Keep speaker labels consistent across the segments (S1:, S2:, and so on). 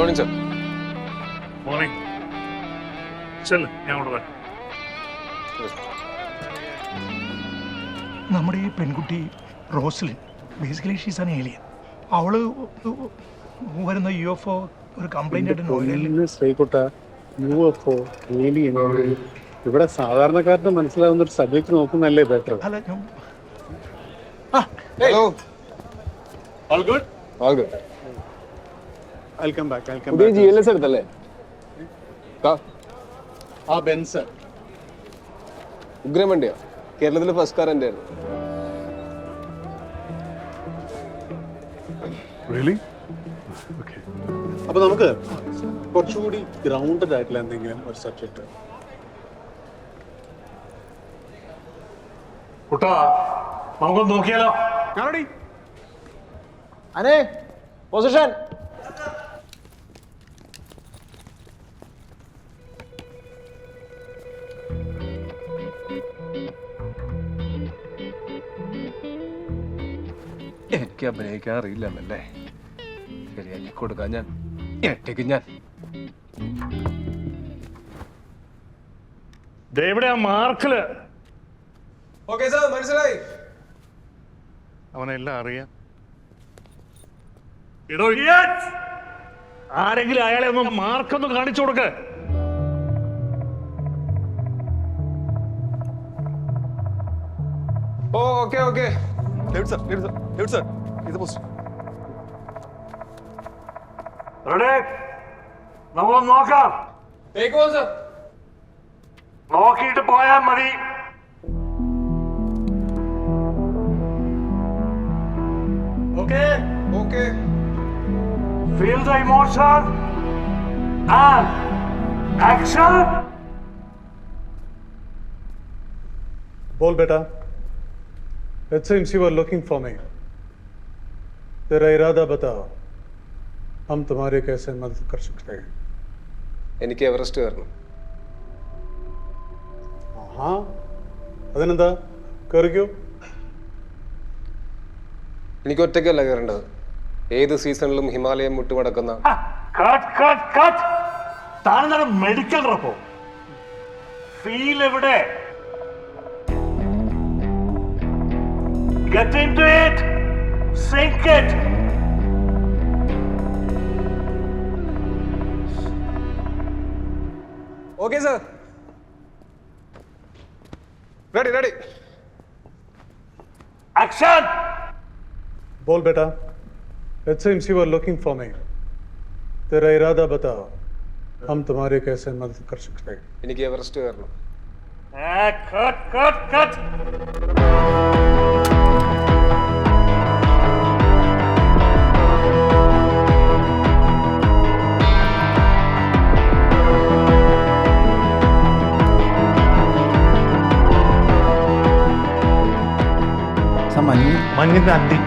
S1: Morning sir. Morning. ചെല്ല് ഞാൻ അവിടെ വരാം.
S2: നമ്മുടെ ഈ പെൺകുട്ടി Roslin basically she's an alien അവൾ വരുന്ന യു എഫ് ഒ ഒരു കംപ്ലൈന്റ് ആയിട്ട്
S3: നോയിലയിൽ ശ്രീകുട്ട യു എഫ് ഒ ഏലിയൻ ഇവിടെ സാധാരണക്കാരന് മനസ്സിലാവുന്ന ഒരു subject നോക്കുന്നല്ലേ
S2: better hello
S4: hello
S1: all good
S4: all good
S3: welcome back welcome
S4: പുതിയ ജി എൽ എസ് എടുത്തല്ലേ? ആ,
S3: ബെൻസ്
S4: ഉഗ്രം വണ്ടിയോ കേരളത്തിലെ ഫസ്റ്റ് കാർ എന്റെ ആയിരുന്നു.
S1: Really? Okay.
S3: അപ്പൊ നമുക്ക് കുറച്ചുകൂടി ഗ്രൗണ്ടഡ് ആയിട്ടുള്ള എന്തെങ്കിലും ഒരു സബ്ജക്ട്
S1: കുട്ടാ നമുക്കൊന്ന് നോക്കിയാലോ?
S4: അനേ പൊസിഷൻ എനിക്ക് അഭിനയിക്കാൻ അറിയില്ലെന്നല്ലേ ശരിയാക്കി കൊടുക്കാൻ ഞാൻ. ഒറ്റയ്ക്ക് ഞാൻ.
S1: ഇവിടെ ആ മാർക്കിൽ.
S4: ഓക്കെ സാർ മനസ്സിലായി.
S1: അവനെല്ലാം അറിയാം. എടോ ആരെങ്കിലും അയാളെ ഒന്ന് മാർക്കൊന്ന് കാണിച്ചു കൊടുക്ക.
S4: ഓ okay okay. Left sir left sir left sir. ഇത് പോസ്റ്റ്
S1: റെഡി നമുക്കൊന്ന് നോക്കാം
S4: ടേക്ക് ഓൺ സാർ
S1: നോക്കിയിട്ട് പോയാൽ മതി okay
S4: okay
S1: Feel the emotion and action.
S3: बोल बेटा it seems you are looking for me तेरा इरादा बताओ हम तुम्हारी कैसे मदद कर सकते हैं
S4: എനിക്ക് എവറസ്റ്റ് കയറണം
S3: हाँ അതിനെന്താ കയറിക്കോ
S4: എനിക്ക് ഒറ്റയ്ക്കല്ല കയറേണ്ടത് ഏത് സീസണിലും ഹിമാലയം മുട്ടുമടക്കുന്ന
S1: കട്ട് കട്ട് കട്ട് താനെന്താണ് മെഡിക്കൽ റപ്പോ ഫീൽ എവിടെ Get into it. Sink it!
S4: Okay, sir. Ready, ready.
S1: Action!
S3: बोल बेटा it seems you are looking for me तेरा इरादा बताओ हम तुम्हारे कैसे मदद कर सकते हैं
S4: इनकी अरेस्ट करना
S1: कट कट कट cut. മഞ്ഞിന്റെ അണ്ടി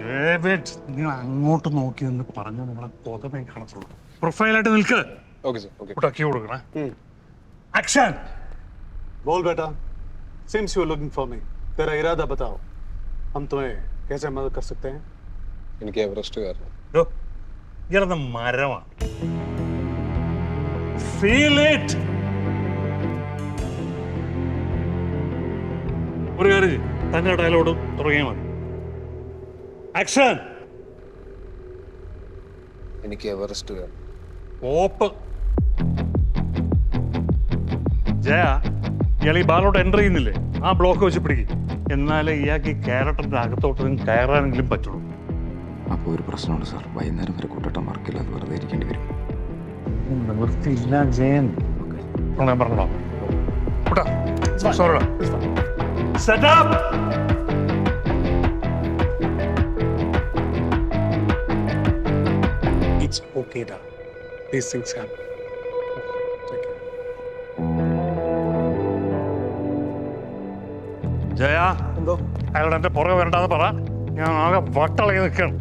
S1: ഡേവിഡ് നിങ്ങൾ അങ്ങോട്ട് നോക്കി എന്ന് പറഞ്ഞ നമ്മളെ കൊതമേ കാണത്തുള്ളൂ പ്രൊഫൈലായിട്ട് നിൽക്ക്
S4: ഓക്കെ സാർ ഓക്കെ
S1: കുട്ടാക്കി കൊടുക്കണേ ആക്ഷൻ
S3: बोल बेटा seems you are looking for me तेरा इरादा बताओ हम तुम्हें कैसे मदद कर सकते हैं
S4: എനിക്ക് എവറസ്റ്റ് കയറണം
S1: ഇയാളെന്ന മരമാണ് ഫീൽ ഇറ്റ് ഒരു കാര്യം ചെയ്യ്. തന്നെ ഡയലോഗ് തുടങ്ങിയാൽ മതി. ആക്ഷൻ
S4: എനിക്ക് എവറസ്റ്റ്
S1: ഓപ്പ് ജയ ഇയാൾ ഈ ബാലോട്ട് എന്റർ ചെയ്യുന്നില്ലേ? ആ ബ്ലോക്ക് വെച്ച് പിടിക്കും. എന്നാലേ ഇയാൾക്ക് ഈ ക്യാരക്ടറിന്റെ അകത്തോട്ട് കയറാനെങ്കിലും പറ്റുള്ളൂ.
S5: അപ്പോൾ ഒരു പ്രശ്നമുണ്ട് സാർ. വൈകുന്നേരം വരെ കൂട്ടട്ടം വർക്കില്ല. അത് വെറുതെ ഇരിക്കേണ്ടി വരും.
S1: നിവൃത്തിയില്ല ജയൻ. ഞാൻ പറഞ്ഞോ കൂട്ടാ. Sorry up!
S3: It's okay, da. These things happen.
S1: Jaya
S4: എന്തോ?
S1: അയാളുടെ എന്റെ പുറകെ വരണ്ടെന്ന് പറ. ഞാൻ ആകെ വട്ടളകി നിൽക്കണം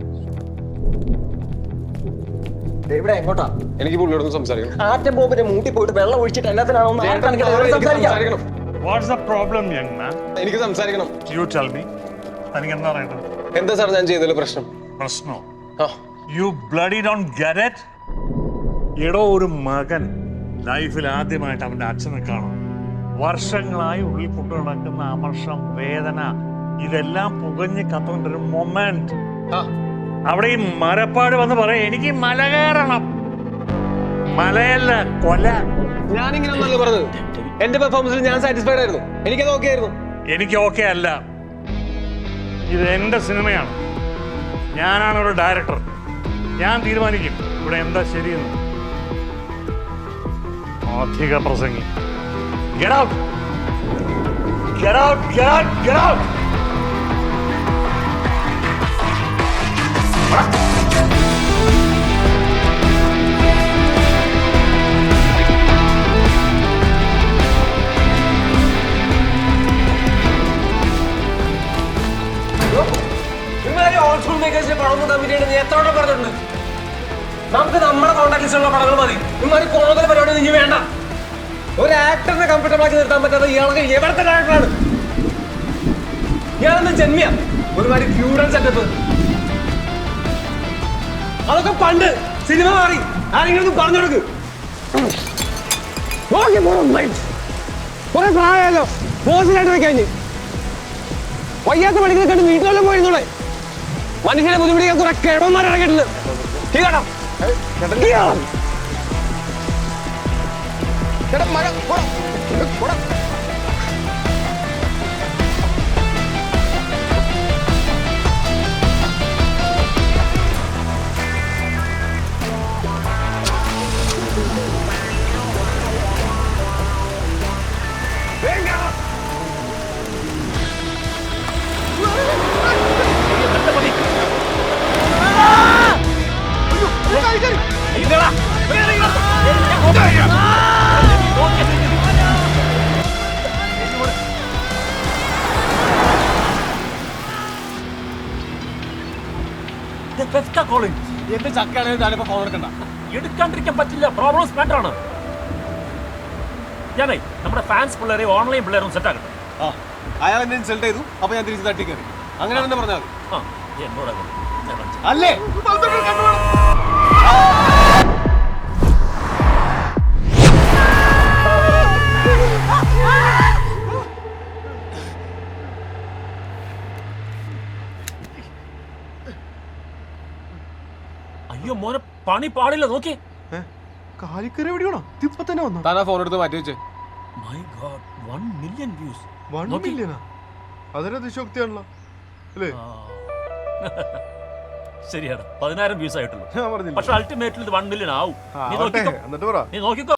S6: ഇവിടെ എങ്ങോട്ടാ?
S4: എനിക്ക് പുള്ളിയോടൊന്ന് സംസാരിക്കണം.
S6: ആറ്റം ബോംബിന്റെ മൂട്ടി പോയിട്ട് വെള്ളം ഒഴിച്ചിട്ട്
S4: എല്ലാത്തിനാണോ സംസാരിക്കണം.
S1: What's the problem young man
S4: എനിക്ക് സംസാരിക്കണം.
S1: യു ടെൽ മീ തനിക്ക് എന്താ അറിയേണ്ടത്
S4: എന്താ സാർ ഞാൻ ചെയ്തതിൽ പ്രശ്നം?
S1: പ്രശ്നോ? യു ബ്ലഡി ഡോൺ ഗെറ്റ് എടോ ഒരു മകൻ ലൈഫിൽ ആദ്യമായിട്ട് അവന്റെ അച്ഛനെ കാണും. വർഷങ്ങളായി ഉള്ളിൽ കൊണ്ടു നടക്കുന്ന അമർഷം വേദന ഇതെല്ലാം പുകഞ്ഞ് കത്തുകൊണ്ടൊരു മൊമെന്റ് അവിടെ ഈ മരപ്പാട് വന്ന് പറയാം എനിക്ക് മല കയറണം. മലയല്ല കൊല.
S4: ഞാനിങ്ങനെ ഒന്നല്ല പറഞ്ഞത്. എന്റെ പെർഫോമൻസിൽ ഞാൻ സാറ്റിസ്ഫൈഡ് ആയിരുന്നു. എനിക്കത് ഓക്കെ ആയിരുന്നു.
S1: എനിക്ക് ഓക്കെ അല്ല. ഇത് എന്റെ സിനിമയാണ്. ഞാനാണ് ഒരു ഡയറക്ടർ ഞാൻ തീരുമാനിക്കും. ഇവിടെ എന്താ ശരിയെന്ന്. അധിക പ്രസംഗി. Get out get out get out Get out!
S6: എത്ര പറഞ്ഞിട്ടുണ്ട്? നമുക്ക് നമ്മുടെ കോൺടാക്ട് പടങ്ങൾ മതി. ഇമാതിരി കൂടുതൽ പരിപാടി നീ വേണ്ട. ഒരു ആക്ടറിനെ കംഫർട്ടബിൾ ആക്കി നിർത്താൻ പറ്റാത്ത ഇയാൾക്ക് എവിടത്തെ ആക്ടറാണ് ഇയാളെന്ന് ജന്മിയ? ഒരുമാതിരി ഫ്യൂഡൽ സെറ്റപ്പ് അതൊക്കെ പണ്ട് സിനിമ മാറി. ആരെങ്കിലും പറഞ്ഞു കൊടുക്ക്. വയ്യാത്ത കണ്ട് വീട്ടിലെല്ലാം പോയിരുന്നോളെ മനുഷ്യനെ ബുദ്ധിമുട്ടിക്കാൻ കുറെ കിഴവന്മാർ ഇറങ്ങിയിട്ടുണ്ട്. കേട്ടോ
S4: എന്റെ ചക്കയാണെങ്കിൽ ഞാനിപ്പോ ഫോൺ എടുക്കണ്ട.
S7: എടുക്കാണ്ടിരിക്കാൻ പറ്റില്ല. പ്രോബ്ലംസ് മാറ്റർ ആണ്. ഞാനേ നമ്മുടെ ഫാൻസ് പിള്ളേരെ ഓൺലൈൻ പിള്ളേരും സെറ്റ് ആക്കട്ടെ.
S4: ആ അയാൾ എന്നെ ഇൻസൾട്ട് ചെയ്തു. അപ്പൊ ഞാൻ തിരിച്ച് തട്ടി കയറി. അങ്ങനെ തന്നെ പറഞ്ഞാൽ മതി.
S7: ആ എന്നോട്
S4: അല്ലേ?
S7: അയ്യോ മോനെ പണി പാടില്ല നോക്കി.
S8: കാലിക്കറി എവിടെയാണോ ഇതിപ്പോ തന്നെ വന്നു?
S4: താൻ ഫോൺ എടുത്ത് മാറ്റി വെച്ചേ.
S7: My god one million views
S8: one മില്യനാ അതൊരു അതിശോക്തിയാണല്ലോ അല്ലേ?
S7: ശരിയാണ് പതിനായിരം വ്യൂസ് ആയിട്ടുള്ളൂ.
S8: ഞാൻ പറഞ്ഞില്ല?
S7: പക്ഷെ അൾട്ടിമേറ്റ്ലി ഇത് വൺ മില്യൺ ആവും. നീ
S8: ആവട്ടെ
S7: നോക്കിക്കോ.
S8: എന്നിട്ട് പറ.
S7: നീ നോക്കിക്കോ.